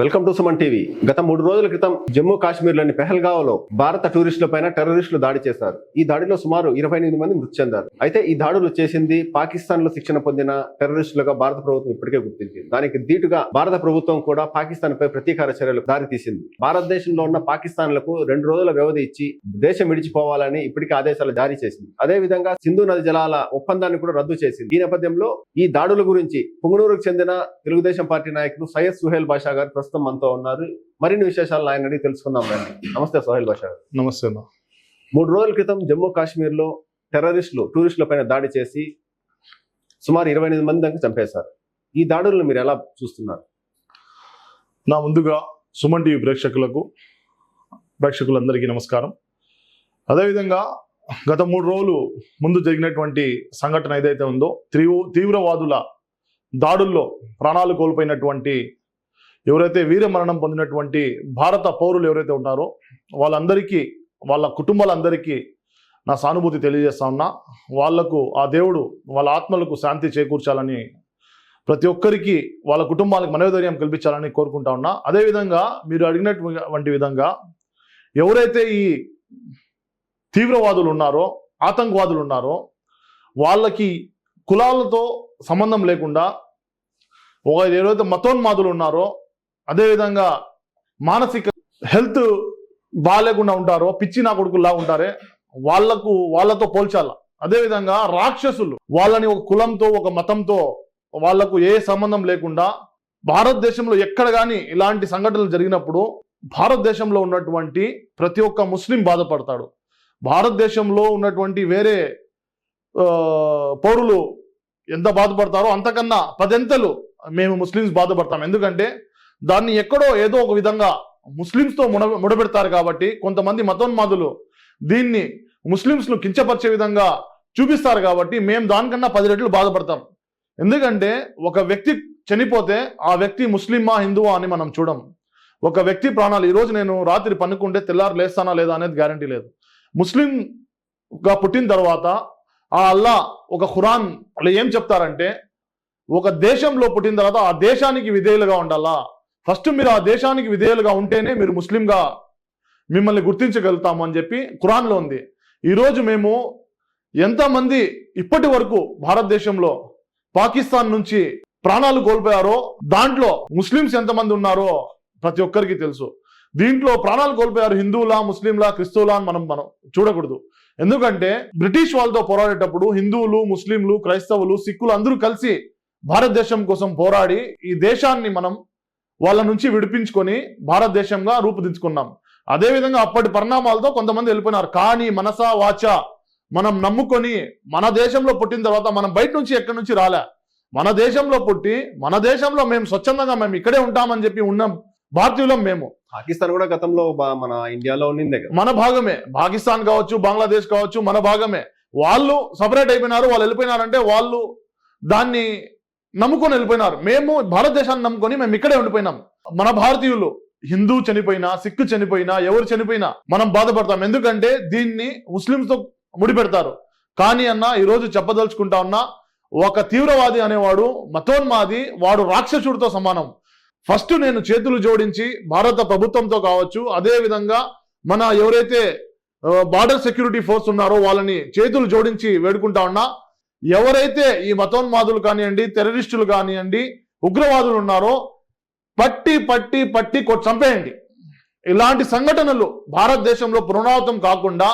Welcome to Suman TV. గత మూడు రోజుల క్రితం జమ్మూ కాశ్మీర్లోని పెహల్గావ్లో భారత టూరిస్టుల పైన టెర్రరిస్టులు దాడి చేశారు. ఈ దాడిలో సుమారు ఇరవై ఎనిమిది మంది మృతి చెందారు. అయితే ఈ దాడులు చేసింది పాకిస్తాన్లో శిక్షణ పొందిన టెర్రరిస్టులుగా భారత ప్రభుత్వం ఇప్పటికే గుర్తించింది. దానికి దీటుగా భారత ప్రభుత్వం కూడా పాకిస్తాన్ పై ప్రతీకార చర్యలకు దారి తీసింది భారతదేశంలో ఉన్న పాకిస్తాన్లకు రెండు రోజుల వ్యవధి ఇచ్చి దేశం విడిచిపోవాలని ఇప్పటికే ఆదేశాలు జారీ చేసింది. అదే విధంగా సింధు నది జలాల ఒప్పందాన్ని కూడా రద్దు చేసింది. ఈ నేపథ్యంలో ఈ దాడుల గురించి పుంగనూరుకు చెందిన తెలుగుదేశం పార్టీ నాయకుడు సయ్యద్ సుహేల్ బాషా గారు ప్రస్తుతం మనతో ఉన్నారు. మరిన్ని విశేషాలు ఆయన అడిగి తెలుసుకుందాం రండి. నమస్తే సుహేల్ బాషా గారు. నమస్తే మూడు రోజుల క్రితం జమ్మూ కాశ్మీర్లో టెర్రరిస్టులు టూరిస్టుల పైన దాడి చేసి సుమారు ఇరవై ఎనిమిది మంది దాకా చంపేశారు. ఈ దాడులను మీరు ఎలా చూస్తున్నారు? నా ముందుగా సుమన్ టీవీ ప్రేక్షకులకు ప్రేక్షకులందరికీ నమస్కారం. అదేవిధంగా గత మూడు రోజులు ముందు జరిగినటువంటి సంఘటన ఏదైతే ఉందో తీవ్ర తీవ్రవాదుల దాడుల్లో ప్రాణాలు కోల్పోయినటువంటి ఎవరైతే వీర మరణం పొందినటువంటి భారత పౌరులు ఎవరైతే ఉన్నారో వాళ్ళందరికీ వాళ్ళ కుటుంబాలందరికీ నా సానుభూతి తెలియజేస్తా ఉన్నా వాళ్ళకు ఆ దేవుడు వాళ్ళ ఆత్మలకు శాంతి చేకూర్చాలని ప్రతి ఒక్కరికి వాళ్ళ కుటుంబాలకు మనోధైర్యం కల్పించాలని కోరుకుంటా ఉన్నా. అదేవిధంగా మీరు అడిగినటువంటి విధంగా ఎవరైతే ఈ తీవ్రవాదులు ఉన్నారో ఆతంకవాదులు ఉన్నారో వాళ్ళకి కులాలతో సంబంధం లేకుండా ఒక ఎవరైతే మతోన్మాదులు ఉన్నారో అదేవిధంగా మానసిక హెల్త్ బాగాలేకుండా ఉంటారో పిచ్చి నా కొడుకుల్లా ఉంటారే వాళ్ళకు వాళ్ళతో పోల్చాల. అదేవిధంగా రాక్షసులు వాళ్ళని ఒక కులంతో ఒక మతంతో వాళ్ళకు ఏ సంబంధం లేకుండా భారతదేశంలో ఎక్కడ కానీ ఇలాంటి సంఘటనలు జరిగినప్పుడు భారతదేశంలో ఉన్నటువంటి ప్రతి ఒక్క ముస్లిం బాధపడతాడు. భారతదేశంలో ఉన్నటువంటి వేరే పౌరులు ఎంత బాధపడతారో అంతకన్నా పదెంతలు మేము ముస్లిమ్స్ బాధపడతాం. ఎందుకంటే దాన్ని ఎక్కడో ఏదో ఒక విధంగా ముస్లిమ్స్తో ముడ ముడబెడతారు కాబట్టి కొంతమంది మతోన్మాదులు దీన్ని ముస్లిమ్స్ను కించపరిచే విధంగా చూపిస్తారు కాబట్టి మేము దానికన్నా పది రెట్లు బాధపడతాం. ఎందుకంటే ఒక వ్యక్తి చనిపోతే ఆ వ్యక్తి ముస్లిమా హిందువా అని మనం చూడం. ఒక వ్యక్తి ప్రాణాలు ఈరోజు నేను రాత్రి పనుకుంటే తెల్లారు లేస్తానా లేదా అనేది గ్యారంటీ లేదు. ముస్లింగా పుట్టిన తర్వాత ఆ అల్లా ఒక ఖురాన్ వాళ్ళు ఏం చెప్తారంటే ఒక దేశంలో పుట్టిన తర్వాత ఆ దేశానికి విధేయులుగా ఉండాలా? ఫస్ట్ మీరు ఆ దేశానికి విధేయులుగా ఉంటేనే మీరు ముస్లింగా మిమ్మల్ని గుర్తించగలుగుతాము అని చెప్పి ఖురాన్లో ఉంది. ఈరోజు మేము ఎంతమంది ఇప్పటి వరకు భారతదేశంలో పాకిస్తాన్ నుంచి ప్రాణాలు కోల్పోయారో దాంట్లో ముస్లిమ్స్ ఎంతమంది ఉన్నారో ప్రతి ఒక్కరికి తెలుసు. దీంట్లో ప్రాణాలు కోల్పోయారు హిందువులా ముస్లింలా క్రిస్తువులా అని మనం మనం చూడకూడదు. ఎందుకంటే బ్రిటిష్ వాళ్ళతో పోరాడేటప్పుడు హిందువులు ముస్లింలు క్రైస్తవులు సిక్కులు అందరూ కలిసి భారతదేశం కోసం పోరాడి ఈ దేశాన్ని మనం వాళ్ళ నుంచి విడిపించుకొని భారతదేశంగా రూపుదిద్దుకున్నాం అదేవిధంగా అప్పటి పరిణామాలతో కొంతమంది వెళ్ళిపోయినారు. కానీ మనసా వాచ మనం నమ్ముకొని మన దేశంలో పుట్టిన తర్వాత మనం బయట నుంచి ఎక్కడి నుంచి రాలే. మన దేశంలో పుట్టి మన దేశంలో మేము స్వచ్ఛందంగా మేము ఇక్కడే ఉంటామని చెప్పి ఉన్నాం. భారతీయులం మేము. పాకిస్తాన్ కూడా గతంలో మన ఇండియాలో ఉన్నిందే కదా. మన భాగమే. పాకిస్తాన్ కావచ్చు బంగ్లాదేశ్ కావచ్చు మన భాగమే. వాళ్ళు సపరేట్ అయిపోయినారు వాళ్ళు వెళ్ళిపోయినారంటే వాళ్ళు దాన్ని నమ్ముకొని వెళ్ళిపోయినారు. మేము భారతదేశాన్ని నమ్ముకొని మేము ఇక్కడే ఉండిపోయినాం. మన భారతీయులు హిందూ చనిపోయినా సిక్కు చనిపోయినా ఎవరు చనిపోయినా మనం బాధపడతాం. ఎందుకంటే దీన్ని ముస్లింస్తో ముడిపెడతారు. కానీ అన్న ఈరోజు చెప్పదలుచుకుంటా ఉన్నా ఒక తీవ్రవాది అనేవాడు మతోన్మాది వాడు రాక్షసుడితో సమానం. ఫస్ట్ నేను చేతులు జోడించి భారత ప్రభుత్వంతో కావచ్చు అదే విధంగా మన ఎవరైతే బార్డర్ సెక్యూరిటీ ఫోర్స్ ఉన్నారో వాళ్ళని చేతులు జోడించి వేడుకుంటా ఉన్నా ఎవరైతే ఈ మతోన్మాదులు కానివ్వండి టెర్రరిస్టులు కానివ్వండి ఉగ్రవాదులు ఉన్నారో పట్టి పట్టి పట్టి కొట్టి చంపేయండి. ఇలాంటి సంఘటనలు భారతదేశంలో పునరావృతం కాకుండా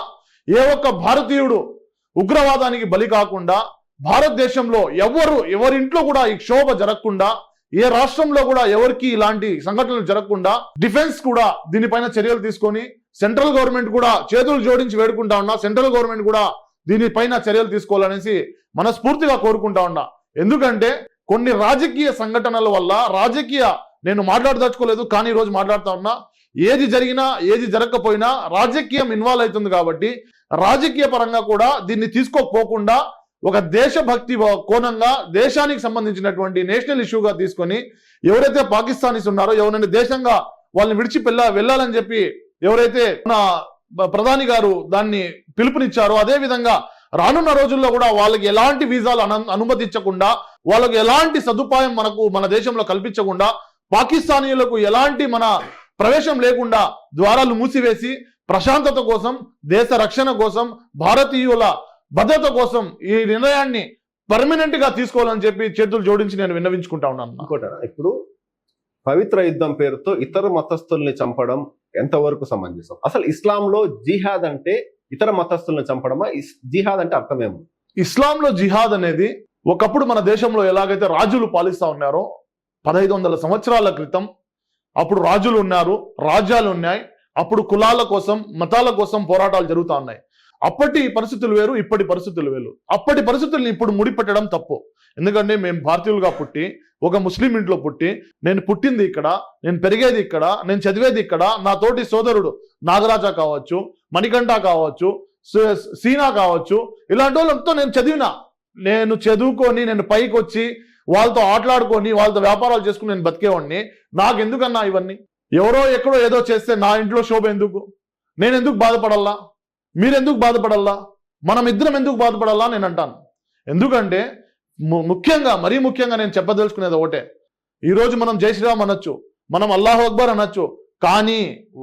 ఏ ఒక్క భారతీయుడు ఉగ్రవాదానికి బలి కాకుండా భారతదేశంలో ఎవరు ఎవరింట్లో కూడా ఈ క్షోభ జరగకుండా ఏ రాష్ట్రంలో కూడా ఎవరికి ఇలాంటి సంఘటనలు జరగకుండా డిఫెన్స్ కూడా దీనిపైన చర్యలు తీసుకొని సెంట్రల్ గవర్నమెంట్ కూడా చేతులు జోడించి వేడుకుంటా ఉన్నా సెంట్రల్ గవర్నమెంట్ కూడా దీనిపైన చర్యలు తీసుకోవాలనేసి మనస్ఫూర్తిగా కోరుకుంటా ఉన్నా. ఎందుకంటే కొన్ని రాజకీయ సంఘటనల వల్ల రాజకీయ నేను మాట్లాడదలుచుకోలేదు కానీ ఈరోజు మాట్లాడుతా ఉన్నా. ఏది జరిగినా ఏది జరగకపోయినా రాజకీయం ఇన్వాల్వ్ అవుతుంది కాబట్టి రాజకీయ పరంగా కూడా దీన్ని తీసుకోకపోకుండా ఒక దేశభక్తి కోణంగా దేశానికి సంబంధించినటువంటి నేషనల్ ఇష్యూగా తీసుకొని ఎవరైతే పాకిస్తానీస్ ఉన్నారో ఎవరైనా దేశంగా వాళ్ళని విడిచి వెళ్ళాలని చెప్పి ఎవరైతే ప్రధాని గారు దాన్ని పిలుపునిచ్చారు. అదే విధంగా రానున్న రోజుల్లో కూడా వాళ్ళకి ఎలాంటి వీసాలు అను అనుమతించకుండా వాళ్ళకి ఎలాంటి సదుపాయం మనకు మన దేశంలో కల్పించకుండా పాకిస్తానీయులకు ఎలాంటి మన ప్రవేశం లేకుండా ద్వారాలు మూసివేసి ప్రశాంతత కోసం దేశ రక్షణ కోసం భారతీయుల భద్రత కోసం ఈ నిర్ణయాన్ని పర్మనెంట్గా తీసుకోవాలని చెప్పి చేతులు జోడించి నేను విన్నవించుకుంటా ఉన్నాను. ఇప్పుడు పవిత్ర యుద్ధం పేరుతో ఇతర మతస్థుల్ని చంపడం ఎంతవరకు సమంజసం అసలు ఇస్లాంలో జిహాద్ అంటే ఇతర మతస్థుల్ని చంపడమా? ఇస్- జిహాద్ అంటే అర్థమేమో ఇస్లాంలో జిహాద్ అనేది ఒకప్పుడు మన దేశంలో ఎలాగైతే రాజులు పాలిస్తా ఉన్నారో పదహైదు వందల సంవత్సరాల క్రితం అప్పుడు రాజులు ఉన్నారు రాజ్యాలు ఉన్నాయి అప్పుడు కులాల కోసం మతాల కోసం పోరాటాలు జరుగుతూ ఉన్నాయి. అప్పటి పరిస్థితులు వేరు ఇప్పటి పరిస్థితులు వేరు. అప్పటి పరిస్థితుల్ని ఇప్పుడు ముడిపెట్టడం తప్పు. ఎందుకంటే మేము భారతీయులుగా పుట్టి ఒక ముస్లిం ఇంట్లో పుట్టి నేను పుట్టింది ఇక్కడ నేను పెరిగేది ఇక్కడ నేను చదివేది ఇక్కడ నా తోటి సోదరుడు నాగరాజా కావచ్చు మణికంఠ కావచ్చు సీనా కావచ్చు ఇలాంటి వాళ్ళతో నేను చదివినా. నేను చదువుకొని నేను పైకి వచ్చి వాళ్ళతో ఆటలాడుకొని వాళ్ళతో వ్యాపారాలు చేసుకుని నేను బతికేవాడిని నాకు ఎందుకన్నా ఇవన్నీ? ఎవరో ఎక్కడో ఏదో చేస్తే నా ఇంట్లో శోభ ఎందుకు? నేను ఎందుకు బాధపడల్లా? మీరెందుకు బాధపడల్లా? మనం ఇద్దరం ఎందుకు బాధపడాలా నేను అంటాను ఎందుకంటే ముఖ్యంగా మరీ ముఖ్యంగా నేను చెప్పదలుచుకునేది ఒకటే. ఈరోజు మనం జై శ్రీరామ్ అనొచ్చు మనం అల్లాహ్ అక్బర్ అనొచ్చు కానీ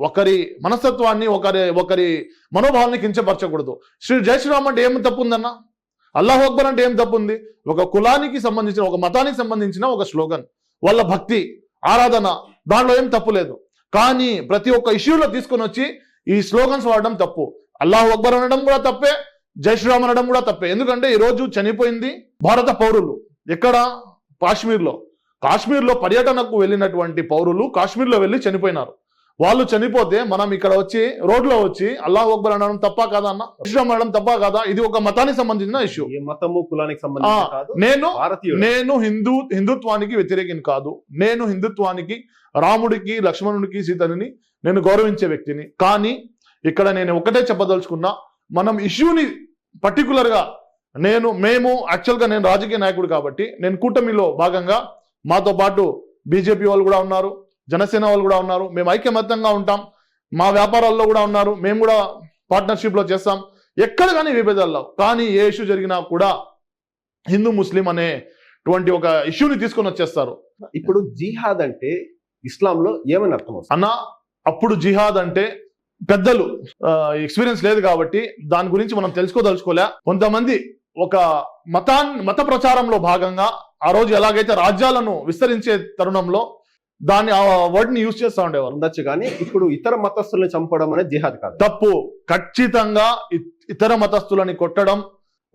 ఒకరి మనస్తత్వాన్ని ఒకరి ఒకరి మనోభావాన్ని కించపరచకూడదు. శ్రీ జై శ్రీరామ్ అంటే ఏం తప్పు ఉందన్న అల్లాహ్ అక్బర్ అంటే ఏం తప్పు ఉంది ఒక కులానికి సంబంధించిన ఒక మతానికి సంబంధించిన ఒక స్లోగన్ వాళ్ళ భక్తి ఆరాధన దాంట్లో ఏం తప్పు లేదు. కానీ ప్రతి ఒక్క ఇష్యూలో తీసుకొని వచ్చి ఈ స్లోగన్స్ వాడడం తప్పు. అల్లాహ్ అక్బర్ అనడం కూడా తప్పే జై శ్రీరామ్ అనడం కూడా తప్పే. ఎందుకంటే ఈ రోజు చనిపోయింది భారత పౌరులు. ఎక్కడ? కాశ్మీర్లో. కాశ్మీర్లో పర్యటనకు వెళ్ళినటువంటి పౌరులు కాశ్మీర్లో వెళ్ళి చనిపోయినారు. వాళ్ళు చనిపోతే మనం ఇక్కడ వచ్చి రోడ్లో వచ్చి అల్లాహ్ అక్బర్ అనడం తప్ప కాదా అన్న? శ్రీరామ్ అనడం తప్ప కాదా? ఇది ఒక మతానికి సంబంధించిన ఇష్యూ. మతము కులానికి సంబంధించి నేను నేను హిందూ హిందుత్వానికి వ్యతిరేకిని కాదు. నేను హిందుత్వానికి రాముడికి లక్ష్మణుడికి సీతని నేను గౌరవించే వ్యక్తిని. కానీ ఇక్కడ నేను ఒకటే చెప్పదలుచుకున్నా మనం ఇష్యూని పర్టికులర్గా నేను మేము యాక్చువల్గా నేను రాజకీయ నాయకుడు కాబట్టి నేను కూటమిలో భాగంగా మాతో పాటు బీజేపీ వాళ్ళు కూడా ఉన్నారు జనసేన వాళ్ళు కూడా ఉన్నారు మేము ఐక్యమత్యంగా ఉంటాం మా వ్యాపారాల్లో కూడా ఉన్నారు మేము కూడా పార్ట్నర్షిప్లో చేస్తాం ఎక్కడ కానీ విభేదాలు లేవు. కానీ ఏ ఇష్యూ జరిగినా కూడా హిందూ ముస్లిం అనేటువంటి ఒక ఇష్యూని తీసుకొని వచ్చేస్తారు ఇప్పుడు జిహాద్ అంటే ఇస్లాంలో ఏమని అర్థం అన్న అప్పుడు జిహాద్ అంటే పెద్దలు ఎక్స్పీరియన్స్ లేదు కాబట్టి దాని గురించి మనం తెలుసుకోదలుచుకోలే. కొంతమంది ఒక మతాన్ మత ప్రచారంలో భాగంగా ఆ రోజు ఎలాగైతే రాజ్యాలను విస్తరించే తరుణంలో దాన్ని ఆ వర్డ్ని యూజ్ చేస్తూ ఉండేవారు. ఉండొచ్చు కానీ ఇప్పుడు ఇతర మతస్థుల్ని చంపడం అనేది జిహాద్ కాదు. తప్పు. ఖచ్చితంగా ఇతర మతస్థులని కొట్టడం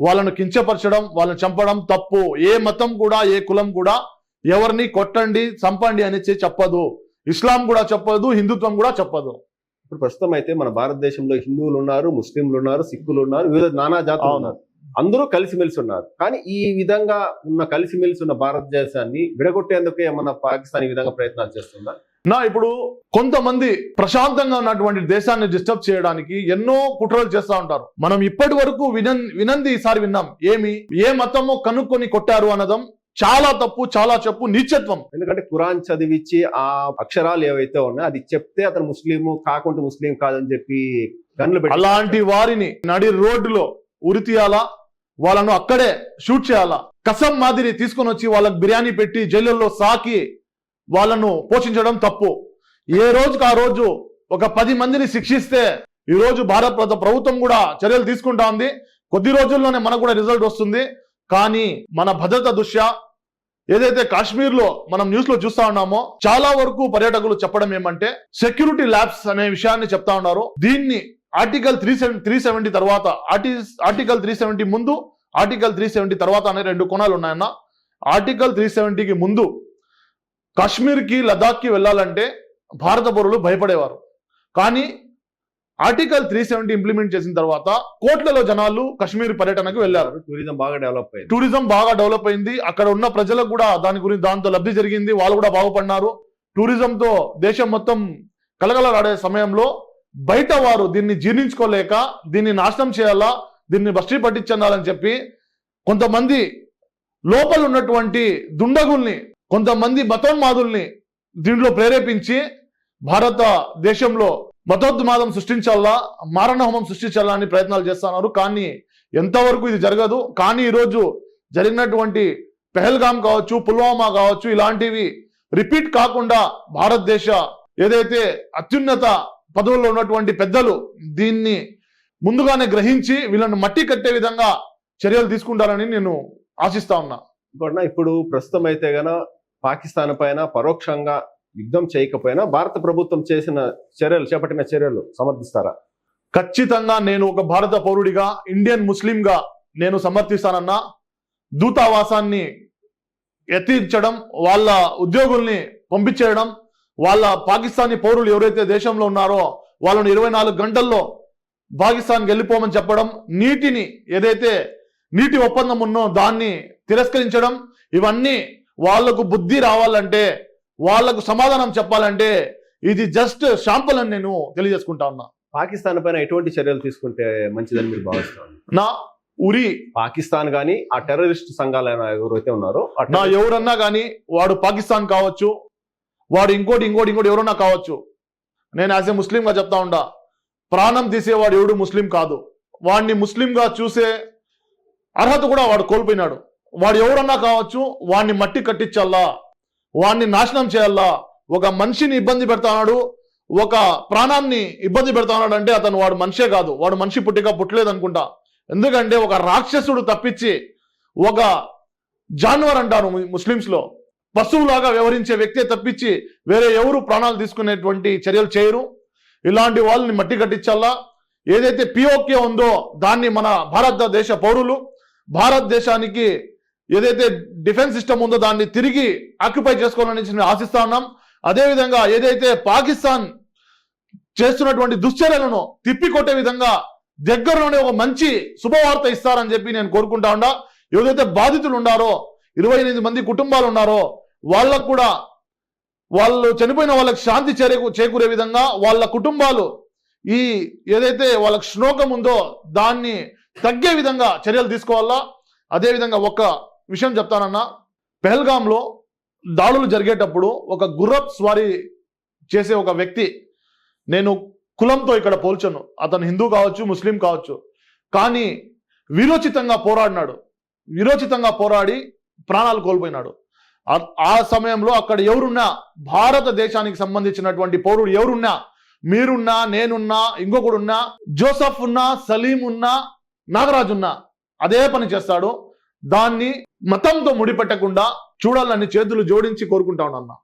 వాళ్ళను కించపరచడం వాళ్ళని చంపడం తప్పు. ఏ మతం కూడా ఏ కులం కూడా ఎవరిని కొట్టండి చంపండి అని చె- చెప్పదు. ఇస్లాం కూడా చెప్పదు హిందుత్వం కూడా చెప్పదు. ఇప్పుడు ప్రస్తుతం అయితే మన భారతదేశంలో హిందువులు ఉన్నారు ముస్లింలు ఉన్నారు సిక్కులు ఉన్నారు వివిధ నానా జాతులు. ఉన్నారు. అందరూ కలిసిమెలిసి ఉన్నారు. కానీ ఈ విధంగా ఉన్న కలిసిమెలిసి ఉన్న భారతదేశాన్ని విడగొట్టేందుకే ఏమన్నా పాకిస్తాన్ ఈ విధంగా ప్రయత్నాలు చేస్తుందా? నా ఇప్పుడు కొంతమంది ప్రశాంతంగా ఉన్నటువంటి దేశాన్ని డిస్టర్బ్ చేయడానికి ఎన్నో కుట్రలు చేస్తూ ఉంటారు. మనం ఇప్పటి వరకు వినంది ఈసారి విన్నాం. ఏమి? ఏ మతమో కనుక్కొని కొట్టారు అనడం చాలా తప్పు చాలా చెప్పు నీచత్వం ఎందుకంటే ఖురాన్ చదివించి ఆ అక్షరాలు ఏవైతే ఉన్నాయో అది చెప్తే అతను ముస్లిం కాకుండా ముస్లిం కాదని చెప్పి గన్లు అలాంటి వారిని నడి రోడ్డులో ఉరి తీయాలా వాళ్ళను అక్కడే షూట్ చేయాలా? కసం మాదిరి తీసుకొని వచ్చి వాళ్ళకి బిర్యానీ పెట్టి జైలుల్లో సాకి వాళ్ళను పోషించడం తప్పు. ఏ రోజుకి ఆ రోజు ఒక పది మందిని శిక్షిస్తే ఈ రోజు భారత ప్ర- ప్రభుత్వం కూడా చర్యలు తీసుకుంటా ఉంది. కొద్ది రోజుల్లోనే మనకు కూడా రిజల్ట్ వస్తుంది. కానీ మన భద్రత దృష్ట్యా ఏదైతే కాశ్మీర్లో మనం న్యూస్లో చూస్తా ఉన్నామో చాలా వరకు పర్యాటకులు చెప్పడం ఏమంటే సెక్యూరిటీ ల్యాబ్స్ అనే విషయాన్ని చెప్తా ఉన్నారు. దీన్ని ఆర్టికల్ త్రీ త్రీ సెవెంటీ తర్వాత ఆర్టి ఆర్టికల్ త్రీ సెవెంటీ ముందు ఆర్టికల్ త్రీ సెవెంటీ తర్వాత అనే రెండు కోణాలు ఉన్నాయన్న. ఆర్టికల్ త్రీ సెవెంటీకి ముందు కాశ్మీర్కి లదాఖ్కి వెళ్ళాలంటే భారత పౌరులు భయపడేవారు. కానీ ఆర్టికల్ త్రీ సెవెంటీ ఇంప్లిమెంట్ చేసిన తర్వాత కోట్లలో జనాలు కాశ్మీర్ పర్యటనకు వెళ్ళారు. టూరిజం బాగా డెవలప్ అయింది. టూరిజం బాగా డెవలప్ అయింది. అక్కడ ఉన్న ప్రజలకు కూడా దాని గురించి దాంతో లబ్ధి జరిగింది. వాళ్ళు కూడా బాగుపడినారు. టూరిజంతో దేశం మొత్తం కలకలలాడే సమయంలో బయట వారు దీన్ని జీర్ణించుకోలేక దీన్ని నాశనం చేయాలా దీన్ని బస్టీ పట్టించాలని చెప్పి కొంతమంది లోపల ఉన్నటువంటి దుండగుల్ని కొంతమంది మతోన్మాదుల్ని దీంట్లో ప్రేరేపించి భారత దేశంలో మతోద్మాదం సృష్టించాలా? మారణహోమం సృష్టించాలా అని ప్రయత్నాలు చేస్తున్నారు. కానీ ఎంతవరకు ఇది జరగదు. కానీ ఈరోజు జరిగినటువంటి పెహల్గాం కావచ్చు పుల్వామా కావచ్చు ఇలాంటివి రిపీట్ కాకుండా భారతదేశ ఏదైతే అత్యున్నత పదవుల్లో ఉన్నటువంటి పెద్దలు దీన్ని ముందుగానే గ్రహించి వీళ్ళను మట్టి కట్టే విధంగా చర్యలు తీసుకుంటారని నేను ఆశిస్తా ఉన్నా. ఇప్పుడు ప్రస్తుతం అయితే గన పాకిస్తాన్ పైన పరోక్షంగా యుద్ధం చేయకపోయినా భారత ప్రభుత్వం చేసిన చర్యలు చేపట్టిన చర్యలు సమర్థిస్తారా? ఖచ్చితంగా నేను ఒక భారత పౌరుడిగా ఇండియన్ ముస్లింగా నేను సమర్థిస్తానన్నా దూతావాసాన్ని ఎత్తించడం వాళ్ళ ఉద్యోగుల్ని పంపించేయడం వాళ్ళ పాకిస్తానీ పౌరులు ఎవరైతే దేశంలో ఉన్నారో వాళ్ళని ఇరవై నాలుగు గంటల్లో పాకిస్తాన్కి వెళ్ళిపోమని చెప్పడం నీటిని ఏదైతే నీటి ఒప్పందం ఉన్నో దాన్ని తిరస్కరించడం ఇవన్నీ వాళ్ళకు బుద్ధి రావాలంటే వాళ్ళకు సమాధానం చెప్పాలంటే ఇది జస్ట్ షాంపుల్ అని నేను తెలియజేసుకుంటా ఉన్నా. పాకిస్తాన్ పైన ఎటువంటి చర్యలు తీసుకుంటే మంచిదని మీరు భావిస్తారు నా ఉరి పాకిస్తాన్ గాని ఆ టెర్రరిస్ట్ సంఘాలు ఎవరైతే ఉన్నారో నా ఎవరన్నా కానీ వాడు పాకిస్తాన్ కావచ్చు వాడు ఇంకోటి ఇంకోటి ఇంకోటి ఎవరన్నా కావచ్చు నేను యాజ్ ఏ ముస్లింగా చెప్తా ఉండా ప్రాణం తీసేవాడు ఎవడు ముస్లిం కాదు. వాడిని ముస్లింగా చూసే అర్హత కూడా వాడు కోల్పోయినాడు. వాడు ఎవరన్నా కావచ్చు వాడిని మట్టి కట్టించాలా వాడిని నాశనం చేయాలా? ఒక మనిషిని ఇబ్బంది పెడతాడు ఒక ప్రాణాన్ని ఇబ్బంది పెడతాడు అంటే అతను వాడు మనిషే కాదు వాడు మనిషి పుట్టిక పుట్టలేదు అనుకుంటా ఎందుకంటే ఒక రాక్షసుడు తప్పించి ఒక జాన్వర్ అంటారు ముస్లిమ్స్లో. పశువులాగా వ్యవహరించే వ్యక్తే తప్పించి వేరే ఎవరు ప్రాణాలు తీసుకునేటువంటి చర్యలు చేయరు. ఇలాంటి వాళ్ళని మట్టి కట్టించాలా? ఏదైతే పిఓకే ఉందో దాన్ని మన భారతదేశ పౌరులు భారతదేశానికి ఏదైతే డిఫెన్స్ సిస్టమ్ ఉందో దాన్ని తిరిగి ఆక్యుపై చేసుకోవాలని నేను ఆశిస్తా ఉన్నాం. అదేవిధంగా ఏదైతే పాకిస్తాన్ చేస్తున్నటువంటి దుశ్చర్యలను తిప్పికొట్టే విధంగా దగ్గరలోనే ఒక మంచి శుభవార్త ఇస్తారని చెప్పి నేను కోరుకుంటా ఉండా ఏదైతే బాధితులు ఉన్నారో ఇరవై ఎనిమిది మంది కుటుంబాలు ఉన్నారో వాళ్ళకు కూడా వాళ్ళు చనిపోయిన వాళ్ళకి శాంతి చేకూ చేకూరే విధంగా వాళ్ళ కుటుంబాలు ఈ ఏదైతే వాళ్ళకి శ్లోకం ఉందో దాన్ని తగ్గే విధంగా చర్యలు తీసుకోవాలా? అదేవిధంగా ఒక విషయం చెప్తానన్నా పెహల్గాంలో దాడులు జరిగేటప్పుడు ఒక గుర్రప్ స్వారీ చేసే ఒక వ్యక్తి నేను కులంతో ఇక్కడ పోల్చను. అతను హిందూ కావచ్చు ముస్లిం కావచ్చు. కానీ విరోచితంగా పోరాడినాడు. విరోచితంగా పోరాడి ప్రాణాలు కోల్పోయినాడు. ఆ- ఆ సమయంలో అక్కడ ఎవరున్నా భారతదేశానికి సంబంధించినటువంటి పౌరుడు ఎవరున్నా మీరున్నా నేనున్నా ఇంకొకడున్నా జోసఫ్ ఉన్నా సలీం ఉన్నా నాగరాజు ఉన్నా అదే పని చేస్తాడు. దాన్ని మతంతో ముడిపెట్టకుండా చూడాలని చేతులు జోడించి కోరుకుంటా ఉన్నా